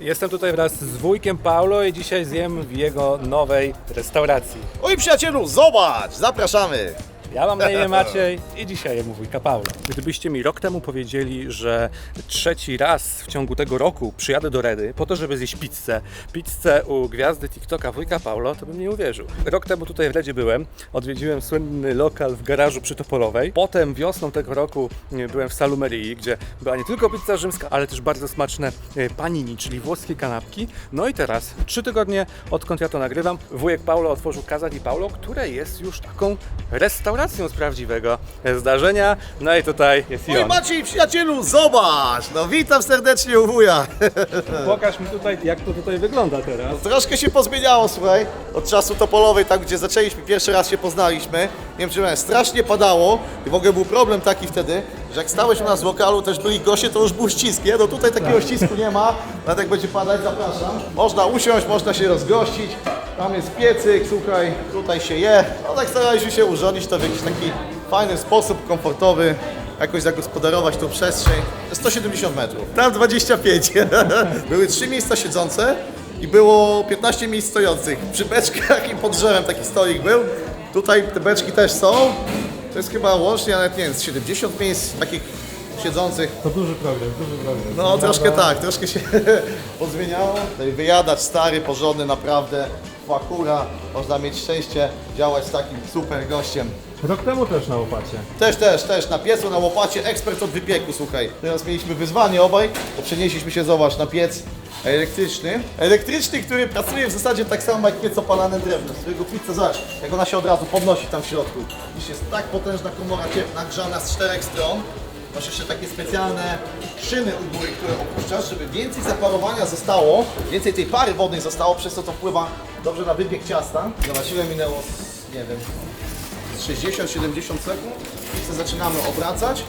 Jestem tutaj wraz z wujkiem Paulo i dzisiaj zjem w jego nowej restauracji. Oj przyjacielu, zobacz, zapraszamy. Ja mam na imię Maciej i dzisiaj jem u wujka Paulo. Gdybyście mi rok temu powiedzieli, że trzeci raz w ciągu tego roku przyjadę do Redy po to, żeby zjeść pizzę, pizzę u gwiazdy TikToka wujka Paulo, to bym nie uwierzył. Rok temu tutaj w Redzie byłem, odwiedziłem słynny lokal w garażu przy Topolowej. Potem wiosną tego roku e, byłem w Salumerii, gdzie była nie tylko pizza rzymska, ale też bardzo smaczne e, panini, czyli włoskie kanapki. No i teraz, trzy tygodnie odkąd ja to nagrywam, wujek Paulo otworzył Casa di Paulo, które jest już taką restauracją z prawdziwego zdarzenia. No i tutaj jest i Oj. Maciej przyjacielu, zobacz. No witam serdecznie u wuja. Pokaż mi tutaj, jak to tutaj wygląda teraz. Troszkę się pozmieniało, słuchaj, od czasu Topolowej, tam gdzie zaczęliśmy, pierwszy raz się poznaliśmy. Nie wiem, czy pamiętasz, strasznie padało i w ogóle był problem taki wtedy, że jak stałeś u nas w lokalu, też byli goście, to już był ścisk, nie? No tutaj takiego ścisku nie ma, nawet jak będzie padać, zapraszam. Można usiąść, można się rozgościć, tam jest piecyk, słuchaj, tutaj się je. No tak staraliśmy się urządzić to w jakiś taki fajny sposób, komfortowy, jakoś zagospodarować tą przestrzeń. 170 metrów, tam 25. Były trzy miejsca siedzące, i było 15 miejsc stojących. Przy beczkach i pod drzewem taki stolik był. Tutaj te beczki też są. To jest chyba łącznie nawet nie wiem, z 70 miejsc takich siedzących. To duży progres, duży progres. No troszkę tak, troszkę się pozmieniało. Tutaj wyjadacz stary, porządny naprawdę. Fakura, można mieć szczęście działać z takim super gościem. Rok temu też na łopacie. Też, też, też, na piecu, na łopacie, ekspert od wypieku, słuchaj. Teraz mieliśmy wyzwanie obaj, bo przenieśliśmy się, zobacz, na piec elektryczny. Elektryczny, który pracuje w zasadzie tak samo jak piec opalany drewnem. Z którego pizza, zobacz, jak ona się od razu podnosi tam w środku. Dziś jest tak potężna komora cieplna, grzana z czterech stron. Masz jeszcze takie specjalne szyny u góry, które opuszczasz, żeby więcej zaparowania zostało, więcej tej pary wodnej zostało, przez co to wpływa dobrze na wypiek ciasta. Zobaczyłem, minęło, nie wiem, 60-70 sekund. Pizzę zaczynamy obracać.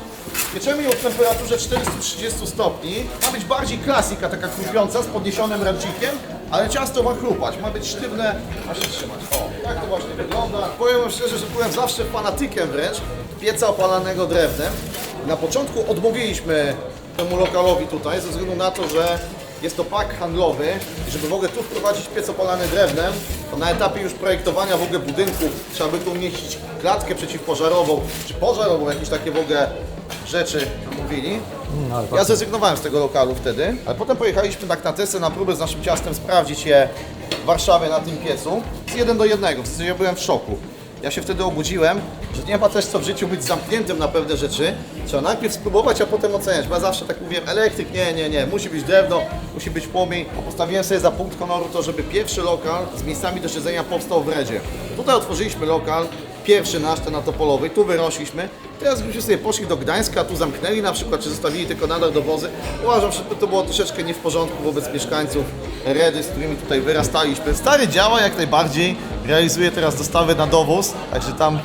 Pieczemy ją w temperaturze 430 stopni. Ma być bardziej klasika, taka chrupiąca, z podniesionym ręcznikiem, ale ciasto ma chrupać, ma być sztywne, ma się trzymać. O, tak to właśnie wygląda. Powiem wam szczerze, że byłem zawsze fanatykiem wręcz pieca opalanego drewnem. Na początku odmówiliśmy temu lokalowi tutaj, ze względu na to, że jest to pak handlowy i żeby w ogóle tu wprowadzić piec opalany drewnem, to na etapie już projektowania w ogóle budynku trzeba by tu umieścić klatkę przeciwpożarową, czy pożarową, jakieś takie w ogóle rzeczy mówili. Ja zrezygnowałem z tego lokalu wtedy, ale potem pojechaliśmy tak na testy, na próbę z naszym ciastem sprawdzić je w Warszawie na tym piecu. Z jeden do jednego, w zasadzie ja byłem w szoku. Ja się wtedy obudziłem, że nie ma też co w życiu być zamkniętym na pewne rzeczy. Trzeba najpierw spróbować, a potem oceniać. Bo ja zawsze tak mówiłem, elektryk, nie, nie, nie, musi być drewno, musi być płomień. Postawiłem sobie za punkt honoru to, żeby pierwszy lokal z miejscami do siedzenia powstał w Redzie. Tutaj otworzyliśmy lokal, pierwszy nasz, ten na Topolowej, tu wyrośliśmy. Teraz gdybyśmy sobie poszli do Gdańska, tu zamknęli na przykład, czy zostawili tylko nadal dowozy, uważam, że to było troszeczkę nie w porządku wobec mieszkańców Redy, z którymi tutaj wyrastaliśmy. Stary działa jak najbardziej, realizuje teraz dostawy na dowóz, także tam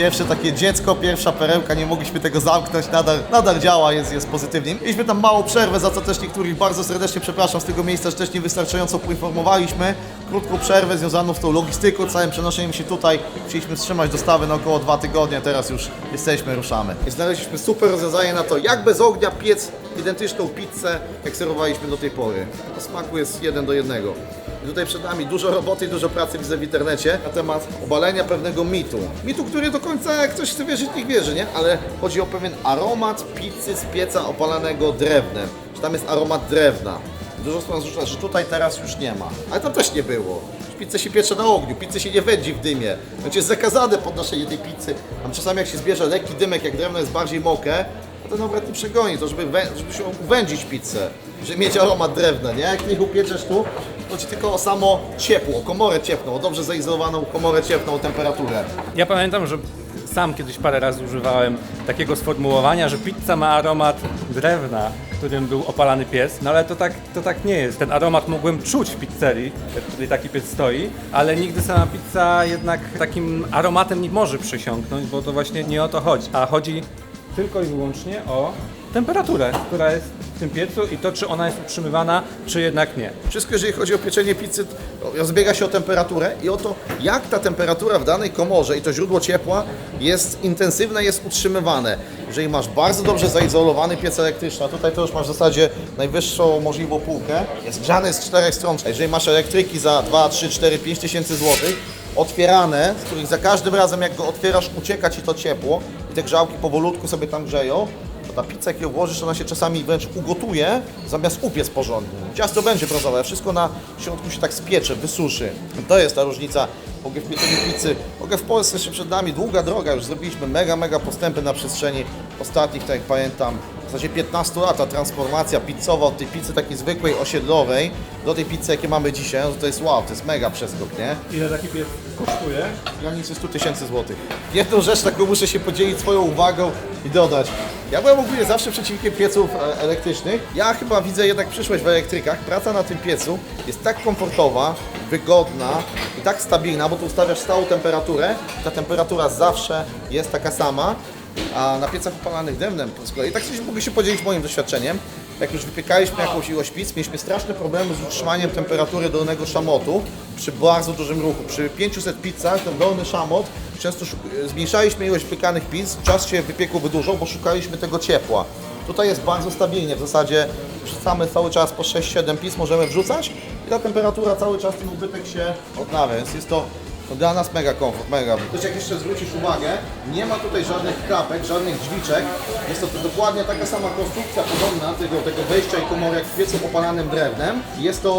Pierwsze takie dziecko, pierwsza perełka, nie mogliśmy tego zamknąć, nadal, nadal działa, jest, jest pozytywnie. Mieliśmy tam małą przerwę, za co też niektórych bardzo serdecznie przepraszam z tego miejsca, że też niewystarczająco poinformowaliśmy. Krótką przerwę związaną z tą logistyką, całym przenoszeniem się tutaj. Musieliśmy wstrzymać dostawy na około dwa tygodnie, teraz już jesteśmy, ruszamy. I znaleźliśmy super rozwiązanie na to, jak bez ognia piec identyczną pizzę, jak serwowaliśmy do tej pory. Po smaku jest jeden do jednego. I Tutaj przed nami dużo roboty i dużo pracy widzę w internecie na temat obalenia pewnego mitu. Mitu, który do końca, jak ktoś chce wierzyć, niech wierzy, nie? Ale chodzi o pewien aromat pizzy z pieca opalanego drewnem. Że tam jest aromat drewna. Dużo stron rzuca, że tutaj teraz już nie ma. Ale tam też nie było. Pizzę się piecze na ogniu, pizzę się nie wędzi w dymie. Znaczy jest zakazane podnoszenie tej pizzy. Tam czasami jak się zbierze lekki dymek, jak drewno jest bardziej mokre, to ten obraz nie przegoni, to żeby, żeby się uwędzić pizzę, żeby mieć aromat drewna, nie? Jak nie upieczesz tu, chodzi tylko o samo ciepło, o komorę cieplną, o dobrze zaizolowaną komorę cieplną, o temperaturę. Ja pamiętam, że sam kiedyś parę razy używałem takiego sformułowania, że pizza ma aromat drewna, w którym był opalany piec, no ale to tak, to tak nie jest. Ten aromat mogłem czuć w pizzerii, jak tutaj taki piec stoi, ale nigdy sama pizza jednak takim aromatem nie może przysiągnąć, bo to właśnie nie o to chodzi. A chodzi tylko i wyłącznie o temperaturę, która jest w tym piecu i to, czy ona jest utrzymywana, czy jednak nie. Wszystko, jeżeli chodzi o pieczenie pizzy, rozbiega się o temperaturę i o to, jak ta temperatura w danej komorze i to źródło ciepła jest intensywne, jest utrzymywane. Jeżeli masz bardzo dobrze zaizolowany piec elektryczny, a tutaj to już masz w zasadzie najwyższą możliwą półkę, jest grzany z czterech stron. Jeżeli masz elektryki za 2, 3, 4, 5 tysięcy złotych, otwierane, z których za każdym razem jak go otwierasz ucieka Ci to ciepło i te grzałki powolutku sobie tam grzeją, ta pizza, jak ją włożysz, ona się czasami wręcz ugotuje, zamiast upiec porządnie. Ciasto będzie brązowe, wszystko na środku się tak spiecze, wysuszy. To jest ta różnica. Mogę w pieczeniu pizzy, mogę w Polsce jeszcze przed nami długa droga, już zrobiliśmy mega, mega postępy na przestrzeni ostatnich, tak jak pamiętam, w zasadzie 15 lat ta transformacja pizzowa od tej pizzy takiej zwykłej, osiedlowej do tej pizzy, jakie mamy dzisiaj, no to jest wow, to jest mega przeskok, nie? Ile taki piec kosztuje? w granicy 100 tysięcy złotych. Jedną rzecz, taką muszę się podzielić swoją uwagą i dodać. Ja byłem ogólnie zawsze przeciwnikiem pieców e, elektrycznych. Ja chyba widzę jednak przyszłość w elektrykach. Praca na tym piecu jest tak komfortowa, wygodna i tak stabilna, bo tu ustawiasz stałą temperaturę. Ta temperatura zawsze jest taka sama. A na piecach opalanych drewnem z kolei, tak coś mogę się podzielić moim doświadczeniem. Jak już wypiekaliśmy jakąś ilość pizz, mieliśmy straszne problemy z utrzymaniem temperatury dolnego szamotu przy bardzo dużym ruchu. Przy 500 pizzach ten dolny szamot, często zmniejszaliśmy ilość piekanych pizz, czas się wypieku wydłużał, bo szukaliśmy tego ciepła. Tutaj jest bardzo stabilnie, w zasadzie wrzucamy cały czas po 6-7 pizz możemy wrzucać i ta temperatura cały czas ten ubytek się odnawia, więc jest to to dla nas mega komfort, mega. Też jak jeszcze zwrócisz uwagę, nie ma tutaj żadnych klapek, żadnych drzwiczek. Jest to dokładnie taka sama konstrukcja podobna tego, tego wejścia i komory jak w piecu opalanym drewnem. Jest to,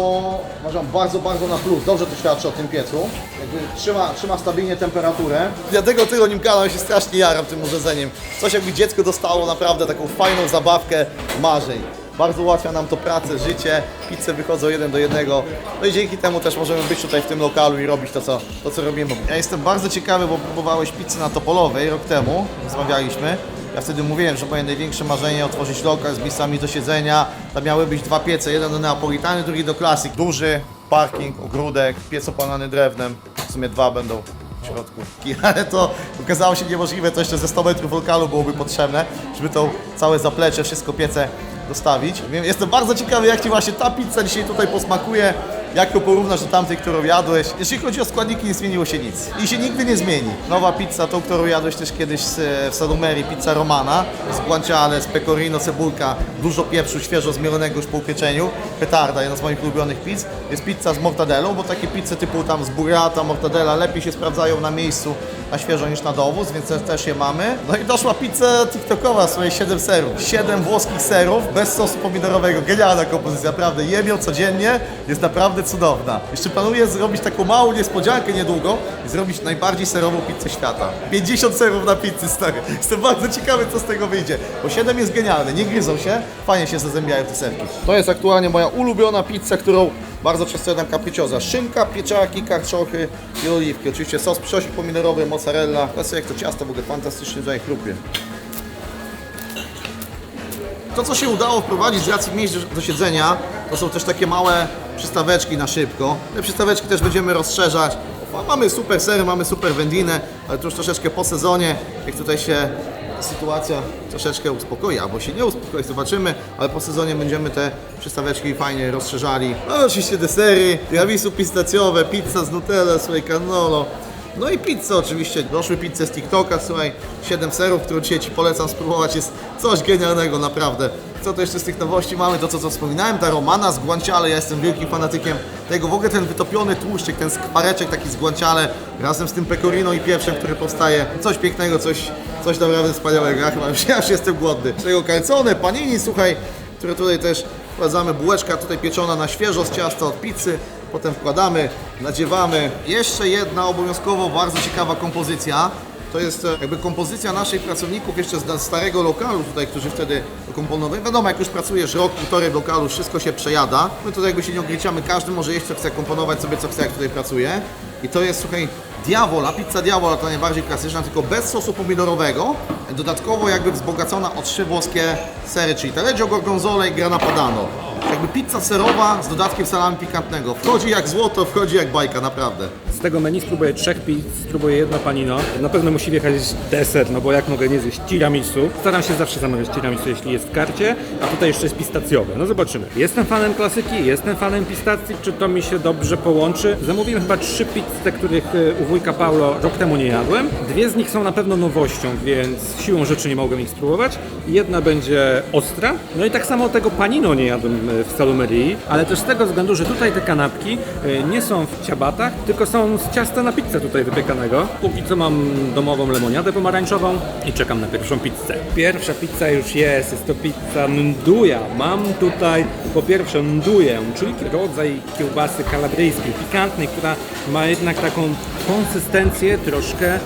uważam, bardzo, bardzo na plus. Dobrze to świadczy o tym piecu. Jakby trzyma, trzyma stabilnie temperaturę. Dlatego tylko nim gadam, się strasznie jaram tym urządzeniem. Coś jakby dziecko dostało naprawdę taką fajną zabawkę marzeń. Bardzo ułatwia nam to pracę, życie, pizze wychodzą jeden do jednego. No i dzięki temu też możemy być tutaj w tym lokalu i robić to, co, to, co robimy. Ja jestem bardzo ciekawy, bo próbowałeś pizzy na Topolowej rok temu, rozmawialiśmy. Ja wtedy mówiłem, że moje największe marzenie otworzyć lokal z miejscami do siedzenia. Tam miały być dwa piece, jeden do neapolitany, drugi do klasyk. Duży parking, ogródek, piec opalany drewnem. W sumie dwa będą w środku. Ale to okazało się niemożliwe, to jeszcze ze 100 metrów lokalu byłoby potrzebne, żeby to całe zaplecze, wszystko piece dostawić. Wiem, Jestem bardzo ciekawy, jak Ci właśnie ta pizza dzisiaj tutaj posmakuje, jak ją porównasz do tamtej, którą jadłeś. Jeśli chodzi o składniki, nie zmieniło się nic. I się nigdy nie zmieni. Nowa pizza, tą, którą jadłeś też kiedyś w Salumerii, pizza romana, z guanciale, z pecorino, cebulka, dużo pieprzu, świeżo zmielonego już po upieczeniu. Petarda, jedna z moich ulubionych pizz. Jest pizza z mortadellą, bo takie pizze typu tam z burrata, mortadella lepiej się sprawdzają na miejscu, na świeżo niż na dowóz, więc też- je mamy. No i doszła pizza TikTokowa, swoje 7 serów. 7 włoskich serów bez sosu pomidorowego. Genialna kompozycja, naprawdę. Jem codziennie, jest naprawdę cudowna. Jeszcze planuję zrobić taką małą niespodziankę niedługo i zrobić najbardziej serową pizzę świata. 50 serów na pizzy, stary. Jestem bardzo ciekawy, co z tego wyjdzie. Bo 7 jest genialne, nie gryzą się, fajnie się zazębiają te serki. To jest aktualnie moja ulubiona pizza, którą bardzo często jadam capricciosa. Szynka, pieczarki, karczochy i oliwki. Oczywiście sos pszosik pomidorowy, mozzarella. Teraz jak to ciasto w ogóle fantastycznie tutaj chrupie. To, co się udało wprowadzić z racji miejsc do siedzenia, to są też takie małe przystaweczki na szybko. Te przystaweczki też będziemy rozszerzać. Mamy super sery, mamy super wędlinę, ale to już troszeczkę po sezonie, jak tutaj się sytuacja troszeczkę uspokoi, albo się nie uspokoi, zobaczymy, ale po sezonie będziemy te przystaweczki fajnie rozszerzali. No oczywiście desery, tiramisu pistacjowe, pizza z Nutella, słuchaj, cannolo. No i pizza oczywiście, doszły pizze z TikToka, słuchaj, 7 serów, które dzisiaj Ci polecam spróbować, jest coś genialnego naprawdę. Co to jeszcze z tych nowości mamy? To co, co wspominałem, ta romana z guanciale, ja jestem wielkim fanatykiem tego, w ogóle ten wytopiony tłuszczyk, ten skwareczek taki z guanciale, razem z tym pecorino i pieprzem, który powstaje, coś pięknego, coś, coś naprawdę wspaniałego, ja chyba już, ja już jestem głodny. Tego calzone, panini, słuchaj, które tutaj też wkładamy, bułeczka tutaj pieczona na świeżo z ciasta od pizzy, potem wkładamy, nadziewamy. Jeszcze jedna obowiązkowo bardzo ciekawa kompozycja. To jest e, jakby kompozycja naszych pracowników jeszcze z starego lokalu tutaj, którzy wtedy komponowali. Wiadomo, jak już pracujesz rok, półtorej w lokalu, wszystko się przejada. My tutaj jakby się nie ograniczamy, każdy może jeść co chce, komponować sobie co chce, jak tutaj pracuje. I to jest, słuchaj, Diavola, pizza Diavola to najbardziej klasyczna, tylko bez sosu pomidorowego. Dodatkowo jakby wzbogacona o trzy włoskie sery, czyli taleggio, gorgonzola i grana padano. jakby pizza serowa z dodatkiem salami pikantnego. Wchodzi jak złoto, wchodzi jak bajka, naprawdę. Z tego menu spróbuję trzech pizz, spróbuję jedno panino. Na pewno musi wjechać deser, no bo jak mogę nie zjeść tiramisu? Staram się zawsze zamawiać tiramisu, jeśli jest w karcie, a tutaj jeszcze jest pistacjowe. No zobaczymy. Jestem fanem klasyki, jestem fanem pistacji, czy to mi się dobrze połączy? Zamówiłem chyba trzy pizze, których e, u wujka Paulo rok temu nie jadłem. Dwie z nich są na pewno nowością, więc siłą rzeczy nie mogłem ich spróbować. Jedna będzie ostra, no i tak samo tego panino nie jadłem e, w salumerii, ale też z tego względu, że tutaj te kanapki e, nie są w ciabatach, tylko są z ciasta na pizzę tutaj wypiekanego. Póki co mam domową lemoniadę pomarańczową i czekam na pierwszą pizzę. Pierwsza pizza już jest, jest to pizza nduja. Mam tutaj po pierwsze nduję, czyli rodzaj kiełbasy kalabryjskiej, pikantnej, która ma jednak taką konsystencję troszkę e,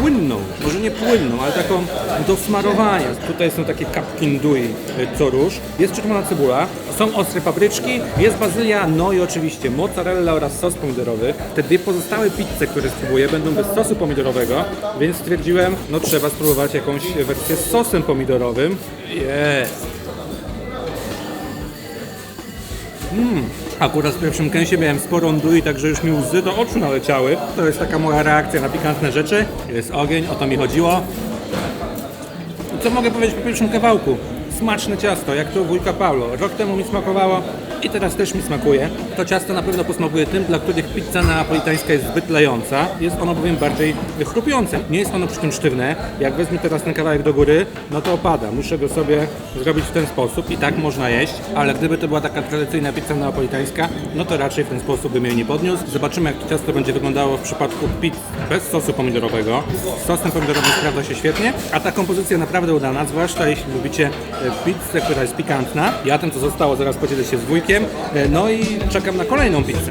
płynną, może nie płynną, ale taką do smarowania. Tutaj są takie kapki ndui e, co róż. Jest czerwona cebula, są ostre papryczki, jest bazylia, no i oczywiście mozzarella oraz sos pomidorowy. Te dwie pozostałe pizze, które spróbuję, będą bez sosu pomidorowego, więc stwierdziłem, no trzeba spróbować jakąś wersję z sosem pomidorowym. Jest! Akurat w pierwszym kęsie miałem sporo ndui, także już mi łzy do oczu naleciały. To jest taka moja reakcja na pikantne rzeczy. Jest ogień, o to mi chodziło. Co mogę powiedzieć po pierwszym kawałku? Smaczne ciasto, jak to wujka Paulo. Rok temu mi smakowało i teraz też mi smakuje. To ciasto na pewno posmakuje tym, dla których pizza napolitańska jest zbyt lejąca. Jest ono bowiem bardziej chrupiące. Nie jest ono przy tym sztywne. Jak wezmę teraz ten kawałek do góry, no to opada. Muszę go sobie zrobić w ten sposób i tak można jeść. Ale gdyby to była taka tradycyjna pizza napolitańska, no to raczej w ten sposób bym jej nie podniósł. Zobaczymy jak to ciasto będzie wyglądało w przypadku pizz bez sosu pomidorowego. Z sosem pomidorowym sprawdza się świetnie, a ta kompozycja naprawdę udana, zwłaszcza jeśli lubicie e, pizzę, która jest pikantna. Ja tym co zostało zaraz podzielę się z wujkiem. No i czekam na kolejną pizzę.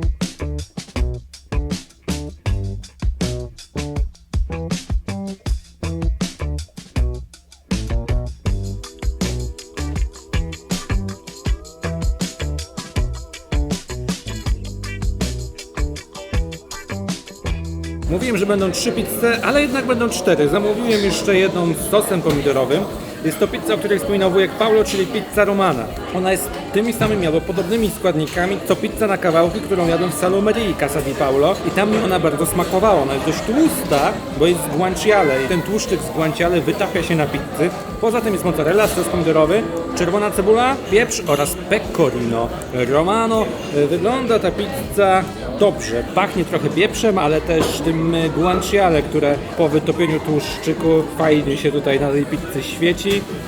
Mówiłem, że będą trzy pizze, ale jednak będą cztery. Zamówiłem jeszcze jedną z sosem pomidorowym. Jest to pizza, o której wspominał wujek Paulo, czyli pizza romana. Ona jest tymi samymi albo podobnymi składnikami, co pizza na kawałki, którą jadłem w Salomerii Casa di Paulo i tam mi ona bardzo smakowała. Ona jest dość tłusta, bo jest z guanciale ten tłuszczyk z guanciale wytapia się na pizzy. Poza tym jest mozzarella, sos pomidorowy, czerwona cebula, pieprz oraz pecorino romano. E, Wygląda ta pizza dobrze. Pachnie trochę pieprzem, ale też tym e, guanciale, które po wytopieniu tłuszczyku fajnie się tutaj na tej pizzy świeci. Mm.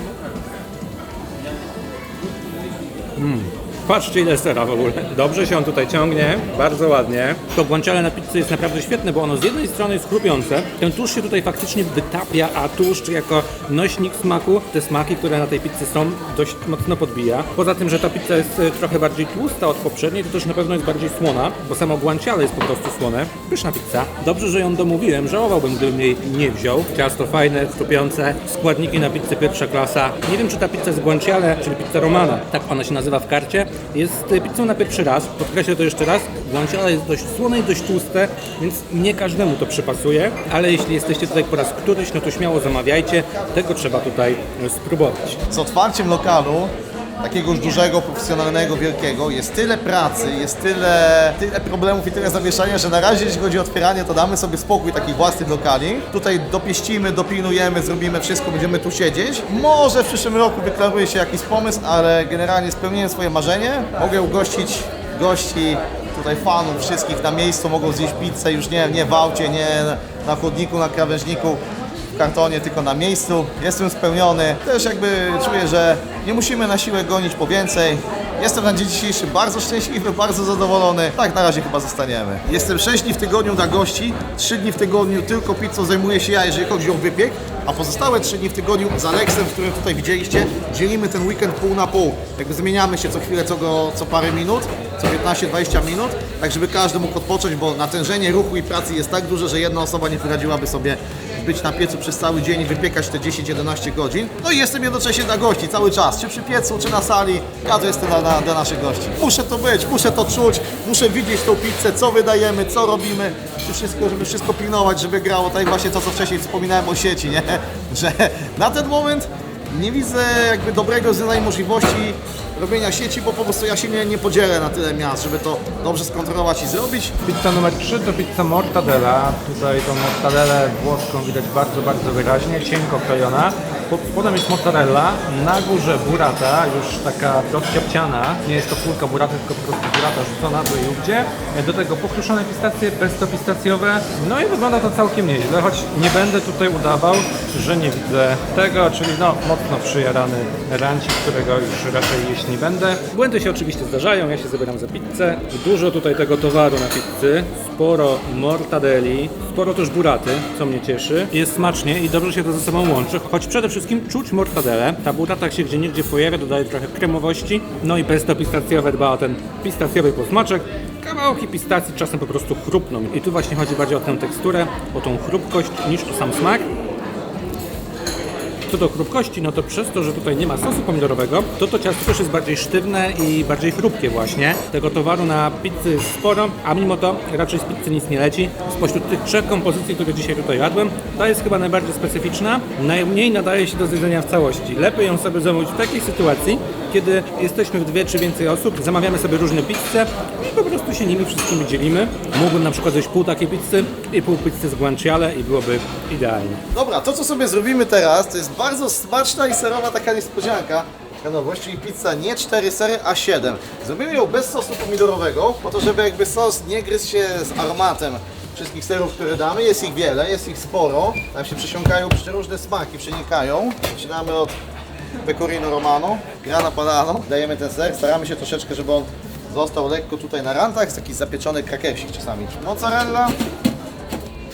Patrzcie ile sera w ogóle. Dobrze się on tutaj ciągnie, bardzo ładnie. To guanciale na pizzy jest naprawdę świetne, bo ono z jednej strony jest chrupiące, ten tłuszcz się tutaj faktycznie wytapia, a tłuszcz jako nośnik smaku, te smaki, które na tej pizzy są, dość mocno podbija. Poza tym, że ta pizza jest e, trochę bardziej tłusta od poprzedniej, to też na pewno jest bardziej słona, bo samo guanciale jest po prostu słone. Pyszna pizza. Dobrze, że ją domówiłem, żałowałbym, gdybym jej nie wziął. Ciasto fajne, chrupiące, składniki na pizzę pierwsza klasa. Nie wiem, czy ta pizza z guanciale, czyli pizza romana, tak ona się nazywa w karcie, jest e, pizzą na pierwszy raz. Podkreślę to jeszcze raz. Guanciale jest dość słone i dość tłuste, więc nie każdemu to przypasuje, ale jeśli jesteście tutaj po raz któryś, no to śmiało zamawiajcie. Tego trzeba tutaj e, spróbować. Z otwarciem lokalu, takiego już dużego, profesjonalnego, wielkiego, jest tyle pracy, jest tyle, tyle problemów i tyle zamieszania, że na razie jeśli chodzi o otwieranie, to damy sobie spokój takich własnych lokali. Tutaj dopieścimy, dopilnujemy, zrobimy wszystko, będziemy tu siedzieć. Może w przyszłym roku wyklaruje się jakiś pomysł, ale generalnie spełniłem swoje marzenie. Mogę ugościć gości, tutaj fanów wszystkich na miejscu, mogą zjeść pizzę już nie, nie w aucie, nie na chodniku, na krawężniku w kartonie, tylko na miejscu. Jestem spełniony. Też jakby czuję, że nie musimy na siłę gonić po więcej. Jestem na dzień dzisiejszy bardzo szczęśliwy, bardzo zadowolony. Tak na razie chyba zostaniemy. Jestem 6 dni w tygodniu dla gości, 3 dni w tygodniu tylko pizzą zajmuję się ja, jeżeli chodzi o wypiek, a pozostałe 3 dni w tygodniu z Aleksem, w którym tutaj widzieliście, dzielimy ten weekend pół na pół. Jakby zmieniamy się co chwilę, co, go, co parę minut, co 15-20 minut, tak żeby każdy mógł odpocząć, bo natężenie ruchu i pracy jest tak duże, że jedna osoba nie poradziłaby sobie być na piecu przez cały dzień i wypiekać te 10-11 godzin. No i jestem jednocześnie dla gości cały czas, czy przy piecu, czy na sali. Ja to jestem dla, dla, dla naszych gości. Muszę to być, muszę to czuć, muszę widzieć tą pizzę, co wydajemy, co robimy, czy wszystko, żeby wszystko pilnować, żeby grało. Tak właśnie to, co wcześniej wspominałem o sieci, nie? Że na ten moment nie widzę jakby dobrego rozwiązania i możliwości robienia sieci, bo po prostu ja się nie, nie podzielę na tyle miast, żeby to dobrze skontrolować i zrobić. Pizza numer 3 to pizza mortadella. Tutaj tą mortadelę włoską widać bardzo, bardzo wyraźnie, cienko krojona. Pod spodem jest mozzarella, na górze burrata, już taka rozciapciana. Nie jest to kulka buraty, tylko po prostu burrata rzucona tu i ówdzie. Do tego pokruszone pistacje, pesto pistacjowe. No i wygląda to całkiem nieźle, choć nie będę tutaj udawał, że nie widzę tego, czyli no mocno przyjarany rancik, którego już raczej jeść nie będę. Błędy się oczywiście zdarzają, ja się zabieram za pizzę. Dużo tutaj tego towaru na pizzy, sporo mortadelli, sporo też buraty, co mnie cieszy. Jest smacznie i dobrze się to ze sobą łączy, choć przede wszystkim czuć mortadelę. Ta burata się gdzie niegdzie pojawia, dodaje trochę kremowości, no i pesto pistacjowe dba o ten pistacjowy posmaczek. Kawałki pistacji czasem po prostu chrupną i tu właśnie chodzi bardziej o tę teksturę, o tą chrupkość niż o sam smak. Co do chrupkości, no to przez to, że tutaj nie ma sosu pomidorowego, to to ciasto też jest bardziej sztywne i bardziej chrupkie właśnie. Tego towaru na pizzy sporo, a mimo to raczej z pizzy nic nie leci. Spośród tych trzech kompozycji, które dzisiaj tutaj jadłem, ta jest chyba najbardziej specyficzna, najmniej nadaje się do zjedzenia w całości. Lepiej ją sobie zamówić w takiej sytuacji, kiedy jesteśmy w dwie czy więcej osób, zamawiamy sobie różne pizze i po prostu się nimi wszystkimi dzielimy. Mógłbym na przykład zjeść pół takiej pizzy i pół pizzy z guanciale i byłoby idealnie. Dobra, to co sobie zrobimy teraz, to jest bardzo smaczna i serowa taka niespodzianka. Nowość, czyli pizza nie 4 sery, a 7. Zrobimy ją bez sosu pomidorowego, po to, żeby jakby sos nie gryzł się z aromatem wszystkich serów, które damy. Jest ich wiele, jest ich sporo. Tam się przesiąkają różne smaki, przenikają. Zaczynamy od pecorino romano, grana padano. Dajemy ten ser, staramy się troszeczkę, żeby on został lekko tutaj na rantach. Jest taki zapieczony krakersik czasami. Mozzarella,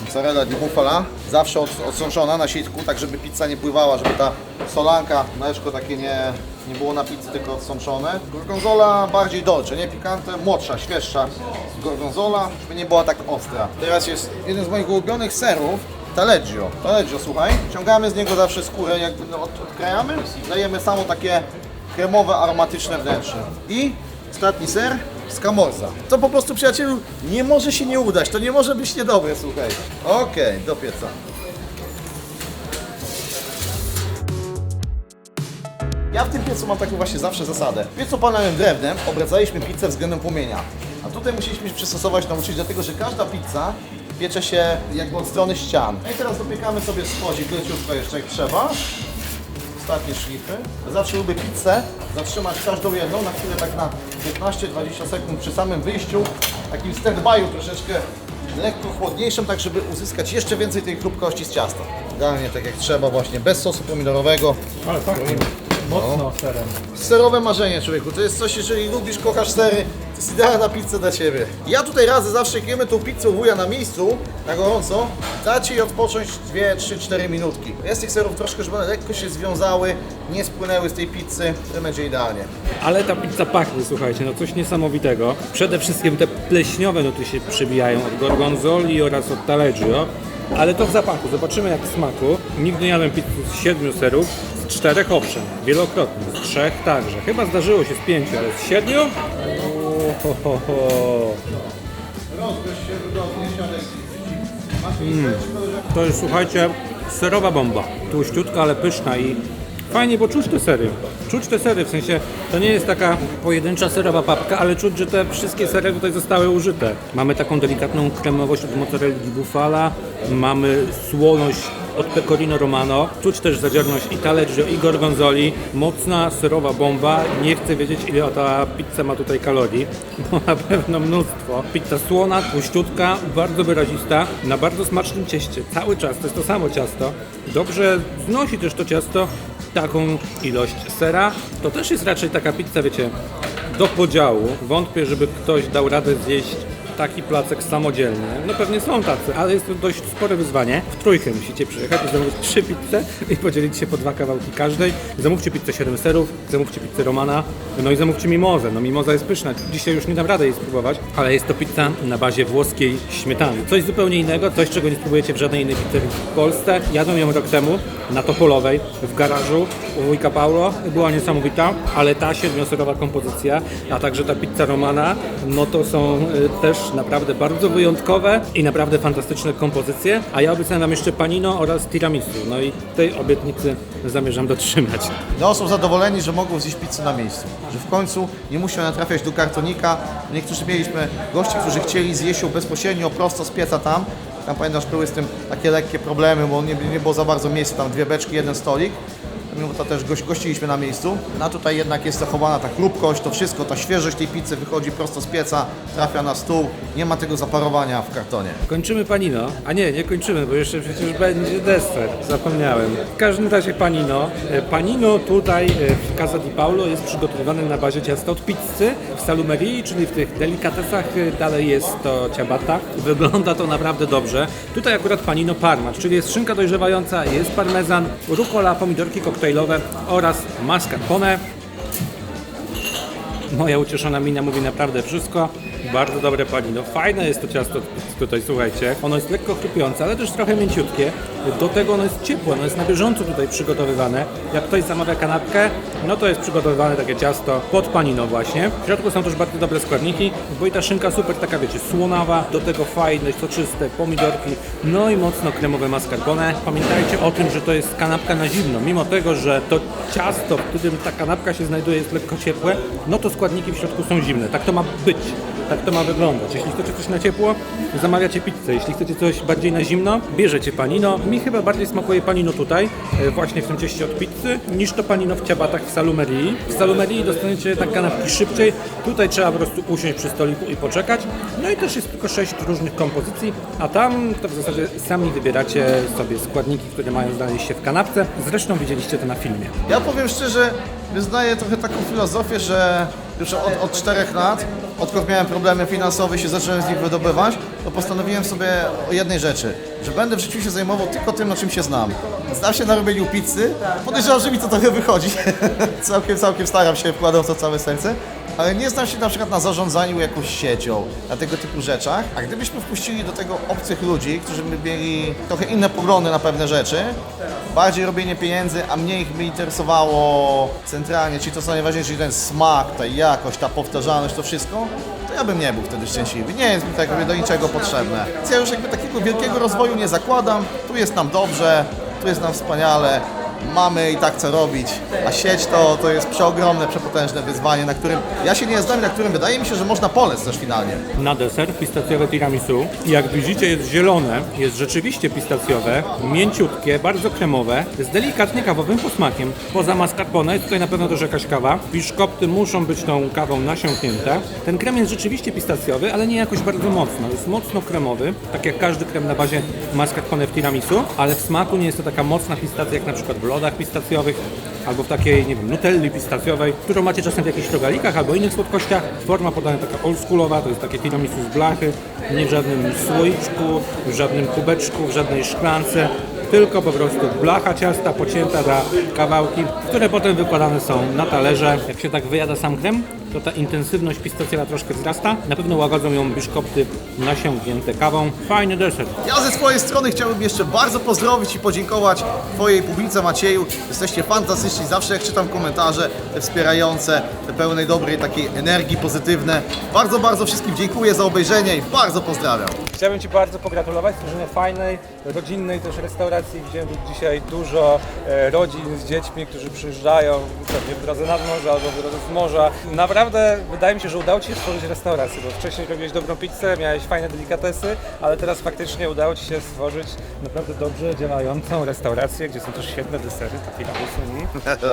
Mozzarella di bufala, zawsze od, odsączona na sitku, tak żeby pizza nie pływała, żeby ta solanka, mleczko takie nie, nie było na pizzy, tylko odsączone. Gorgonzola bardziej dolce, nie pikantne, młodsza, świeższa gorgonzola, żeby nie była tak ostra. Teraz jest jeden z moich ulubionych serów, taleggio. Taleggio, słuchaj, ciągamy z niego zawsze skórę, jakby no, od, odkrajamy, dajemy samo takie kremowe, aromatyczne wnętrze. I ostatni ser, Scamorza. To po prostu, przyjacielu, nie może się nie udać. To nie może być niedobre, słuchaj. Okej, do pieca. Ja w tym piecu mam taką właśnie zawsze zasadę. W piecu palałem drewnem, obracaliśmy pizzę względem płomienia. A tutaj musieliśmy się przystosować, nauczyć, dlatego że każda pizza piecze się jakby od strony ścian. No i teraz dopiekamy sobie schodzik leciutko jeszcze jak trzeba. Ostatnie szlify. Lubię pizzę zatrzymać każdą jedną na chwilę tak na 15-20 sekund przy samym wyjściu. Takim stand-by'u troszeczkę lekko chłodniejszym, tak żeby uzyskać jeszcze więcej tej chrupkości z ciasta. Idealnie tak jak trzeba właśnie, bez sosu pomidorowego. Ale fajnie, mocno serem. Serowe marzenie człowieku, to jest coś, jeżeli lubisz, kochasz sery, to jest idealna pizza dla Ciebie. Ja tutaj radzę zawsze, jak jemy tą pizzę wuja na miejscu, na gorąco, dać jej odpocząć 2, 3, 4 minutki. Jest tych serów troszkę, żeby one lekko się związały, nie spłynęły z tej pizzy, to będzie idealnie. Ale ta pizza pachnie, słuchajcie, no coś niesamowitego. Przede wszystkim te pleśniowe nuty się przebijają od gorgonzoli oraz od taleggio. Ale to w zapachu, zobaczymy jak w smaku. Nigdy nie jadłem pizzy z siedmiu serów, z czterech owszem, wielokrotnie, z trzech także. Chyba zdarzyło się z pięciu, ale z siedmiu? Siadaj. To jest, słuchajcie, serowa bomba. Tłuściutka, ale pyszna i fajnie, bo czuć te sery. Czuć te sery, w sensie to nie jest taka pojedyncza serowa papka, ale czuć, że te wszystkie sery tutaj zostały użyte. Mamy taką delikatną kremowość od mozzarella di bufala, mamy słoność od pecorino romano, czuć też zadziorność i taleggio i gorgonzoli, mocna serowa bomba, nie chcę wiedzieć ile ta pizza ma tutaj kalorii, bo na pewno mnóstwo. Pizza słona, tłuściutka, bardzo wyrazista, na bardzo smacznym cieście, cały czas, to jest to samo ciasto, dobrze znosi też to ciasto taką ilość sera, to też jest raczej taka pizza, wiecie, do podziału, wątpię, żeby ktoś dał radę zjeść taki placek samodzielnie. No pewnie są tacy, ale jest to dość spore wyzwanie. W trójkę musicie przyjechać i zamówić trzy pizze i podzielić się po dwa kawałki każdej. Zamówcie pizzę 7 serów, zamówcie pizzę Romana, no i zamówcie mimozę. No mimoza jest pyszna. Dzisiaj już nie dam rady jej spróbować, ale jest to pizza na bazie włoskiej śmietany. Coś zupełnie innego, coś czego nie spróbujecie w żadnej innej pizzerii w Polsce. Jadłem ją rok temu na Topolowej w garażu u wujka Paulo. Była niesamowita, ale ta siedmioserowa kompozycja, a także ta pizza Romana, no to są y, też naprawdę bardzo wyjątkowe i naprawdę fantastyczne kompozycje. A ja obiecałem Wam jeszcze panino oraz tiramisu. No i tej obietnicy zamierzam dotrzymać. No są zadowoleni, że mogą zjeść pizzę na miejscu. Że w końcu nie muszą natrafiać do kartonika. Niektórzy mieliśmy gości, którzy chcieli zjeść ją bezpośrednio prosto z pieca tam. Tam pamiętasz, były z tym takie lekkie problemy, bo nie, nie było za bardzo miejsca, tam dwie beczki, jeden stolik. Mimo to też goś, gościliśmy na miejscu. No tutaj jednak jest zachowana ta chrupkość, to wszystko, ta świeżość tej pizzy wychodzi prosto z pieca, trafia na stół. Nie ma tego zaparowania w kartonie. Kończymy panino. A nie, nie kończymy, bo jeszcze przecież będzie deser. Zapomniałem. W każdym razie panino. E, Panino tutaj e, w Casa di Paulo jest przygotowywane na bazie ciasta od pizzy w salumerii, czyli w tych delikatesach e, dalej jest to ciabatta. Wygląda to naprawdę dobrze. Tutaj akurat panino parma, czyli jest szynka dojrzewająca, jest parmezan, rucola, pomidorki koktajlowe oraz mascarpone. Moja ucieszona mina mówi naprawdę wszystko. Bardzo dobre panino. Fajne jest to ciasto tutaj, słuchajcie. Ono jest lekko chrupiące, ale też trochę mięciutkie. Do tego ono jest ciepłe, ono jest na bieżąco tutaj przygotowywane. Jak ktoś zamawia kanapkę, no to jest przygotowywane takie ciasto pod panino właśnie. W środku są też bardzo dobre składniki, bo i ta szynka super taka, wiecie, słonawa, do tego fajne, soczyste, pomidorki, no i mocno kremowe mascarpone. Pamiętajcie o tym, że to jest kanapka na zimno. Mimo tego, że to ciasto, w którym ta kanapka się znajduje jest lekko ciepłe, no to składniki w środku są zimne. Tak to ma być. Tak to ma wyglądać. Jeśli chcecie coś na ciepło, zamawiacie pizzę. Jeśli chcecie coś bardziej na zimno, bierzecie panino. Mi chyba bardziej smakuje panino tutaj, e, właśnie w tym cieście od pizzy, niż to panino w ciabatach w salumerii. W salumerii dostaniecie jednak kanapki szybciej. Tutaj trzeba po prostu usiąść przy stoliku i poczekać. No i też jest tylko sześć różnych kompozycji, a tam to w zasadzie sami wybieracie sobie składniki, które mają znaleźć się w kanapce. Zresztą widzieliście to na filmie. Ja powiem szczerze, wyznaję trochę taką filozofię, że już od, od czterech lat, odkąd miałem problemy finansowe się zacząłem z nich wydobywać, to postanowiłem sobie o jednej rzeczy, że będę w życiu się zajmował tylko tym, na czym się znam. Znam się na robieniu pizzy, podejrzewam, że mi to trochę wychodzi. całkiem, całkiem staram się, wkładam to całe serce. Ale nie znam się na przykład na zarządzaniu jakąś siecią, na tego typu rzeczach. A gdybyśmy wpuścili do tego obcych ludzi, którzy by mieli trochę inne poglądy na pewne rzeczy, bardziej robienie pieniędzy, a mniej ich by interesowało centralnie, czyli to co najważniejsze, czyli ten smak, ta jakość, ta powtarzalność, to wszystko, to ja bym nie był wtedy szczęśliwy. Nie jest mi tak jakby do niczego potrzebne. Więc ja już jakby takiego wielkiego rozwoju nie zakładam. Tu jest nam dobrze, tu jest nam wspaniale. Mamy i tak co robić, a sieć to, to jest przeogromne, przepotężne wyzwanie, na którym ja się nie znam, i na którym wydaje mi się, że można polec też finalnie. Na deser pistacjowe tiramisu. Jak widzicie jest zielone, jest rzeczywiście pistacjowe, mięciutkie, bardzo kremowe, z delikatnie kawowym posmakiem. Poza mascarpone jest tutaj na pewno też jakaś kawa. Biszkopty muszą być tą kawą nasiąknięte. Ten krem jest rzeczywiście pistacjowy, ale nie jakoś bardzo mocno. Jest mocno kremowy, tak jak każdy krem na bazie mascarpone w tiramisu, ale w smaku nie jest to taka mocna pistacja jak na przykład w lodach pistacjowych albo w takiej, nie wiem, nutelli pistacjowej, którą macie czasem w jakichś rogalikach albo innych słodkościach. Forma podana taka oldschoolowa, to jest takie tiramisu z blachy, nie w żadnym słoiczku, w żadnym kubeczku, w żadnej szklance, tylko po prostu blacha ciasta pocięta na kawałki, które potem wykładane są na talerze. Jak się tak wyjada sam krem, to ta intensywność pistacjowa troszkę wzrasta. Na pewno łagodzą ją biszkopty nasiągnięte kawą. Fajny deser. Ja ze swojej strony chciałbym jeszcze bardzo pozdrowić i podziękować Twojej publice Macieju. Jesteście fantastyczni, zawsze jak czytam komentarze, te wspierające, te pełnej dobrej takiej energii pozytywne. Bardzo, bardzo wszystkim dziękuję za obejrzenie i bardzo pozdrawiam. Chciałbym Ci bardzo pogratulować stworzenia fajnej, rodzinnej też restauracji. Widziałem tu dzisiaj dużo e, rodzin z dziećmi, którzy przyjeżdżają pewnie w drodze nad morza albo w drodze z morza. Naprawdę wydaje mi się, że udało Ci się stworzyć restaurację, bo wcześniej robiłeś dobrą pizzę, miałeś fajne delikatesy, ale teraz faktycznie udało Ci się stworzyć naprawdę dobrze działającą restaurację, gdzie są też świetne desery, takie na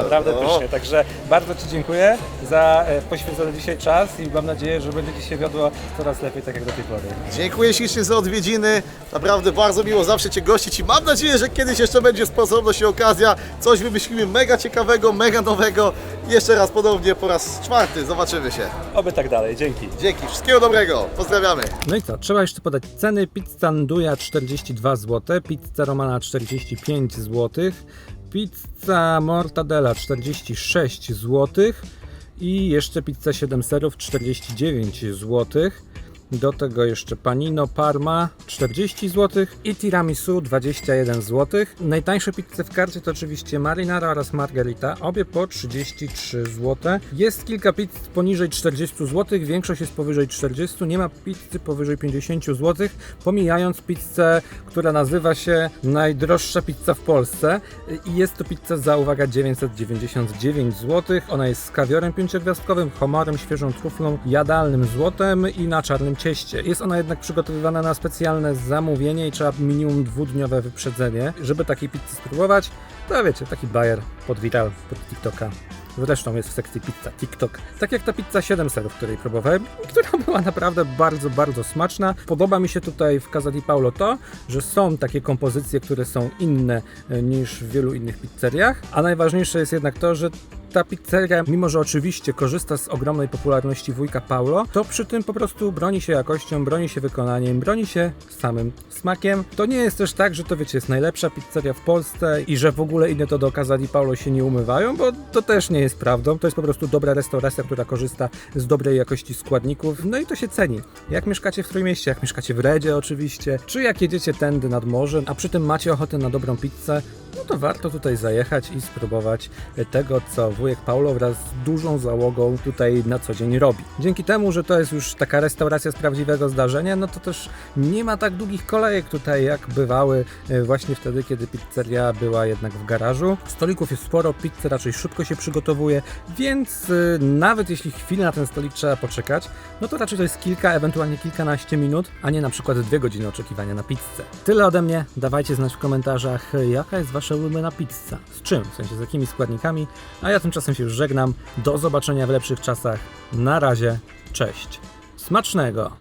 Naprawdę pysznie. Także bardzo Ci dziękuję za e, poświęcony dzisiaj czas i mam nadzieję, że będzie Ci się wiodło coraz lepiej, tak jak do tej pory. Dziękuję ślicznie za odwiedziny. Naprawdę bardzo miło zawsze Cię gościć i mam nadzieję, że kiedyś jeszcze będzie sposobność i okazja. Coś wymyślimy mega ciekawego, mega nowego. Jeszcze raz ponownie po raz czwarty. Zobaczymy się. Oby tak dalej, dzięki. Dzięki, wszystkiego dobrego. Pozdrawiamy. No i co, trzeba jeszcze podać ceny. Pizza Nduja 42 zł, pizza Romana 45 zł, pizza Mortadella 46 zł i jeszcze pizza 7 serów 49 zł. Do tego jeszcze panino parma 40 zł i tiramisu 21 zł. Najtańsze pizze w karcie to oczywiście marinara oraz margarita, obie po 33 zł. Jest kilka pizz poniżej 40 zł, większość jest powyżej 40, nie ma pizzy powyżej 50 zł, pomijając pizzę, która nazywa się najdroższa pizza w Polsce i jest to pizza za uwaga 999 zł. Ona jest z kawiorem pięciogwiazdkowym, homorem, świeżą truflą, jadalnym złotem i na czarnym cieście. Jest ona jednak przygotowywana na specjalne zamówienie i trzeba minimum dwudniowe wyprzedzenie, żeby takiej pizzy spróbować. To wiecie, taki bajer pod viral, pod TikToka. Zresztą jest w sekcji pizza TikTok. Tak jak ta pizza 7 serów, której próbowałem, która była naprawdę bardzo, bardzo smaczna. Podoba mi się tutaj w Casa di Paulo to, że są takie kompozycje, które są inne e, niż w wielu innych pizzeriach, a najważniejsze jest jednak to, że ta pizzeria, mimo że oczywiście korzysta z ogromnej popularności wujka Paulo, to przy tym po prostu broni się jakością, broni się wykonaniem, broni się samym smakiem. To nie jest też tak, że to wiecie, jest najlepsza pizzeria w Polsce i że w ogóle inne to do Casa di Paulo się nie umywają, bo to też nie jest prawdą. To jest po prostu dobra restauracja, która korzysta z dobrej jakości składników, no i to się ceni. Jak mieszkacie w Trójmieście, jak mieszkacie w Redzie oczywiście, czy jak jedziecie tędy nad morze, a przy tym macie ochotę na dobrą pizzę, no to warto tutaj zajechać i spróbować tego, co wujek Paulo wraz z dużą załogą tutaj na co dzień robi. Dzięki temu, że to jest już taka restauracja z prawdziwego zdarzenia, no to też nie ma tak długich kolejek tutaj, jak bywały e, właśnie wtedy, kiedy pizzeria była jednak w garażu. Stolików jest sporo, pizza raczej szybko się przygotowuje, więc e, nawet jeśli chwilę na ten stolik trzeba poczekać, no to raczej to jest kilka, ewentualnie kilkanaście minut, a nie na przykład dwie godziny oczekiwania na pizzę. Tyle ode mnie, dawajcie znać w komentarzach, jaka jest wasza ulubiona pizza, z czym, w sensie z jakimi składnikami, a ja tymczasem się już żegnam, do zobaczenia w lepszych czasach, na razie, cześć, smacznego!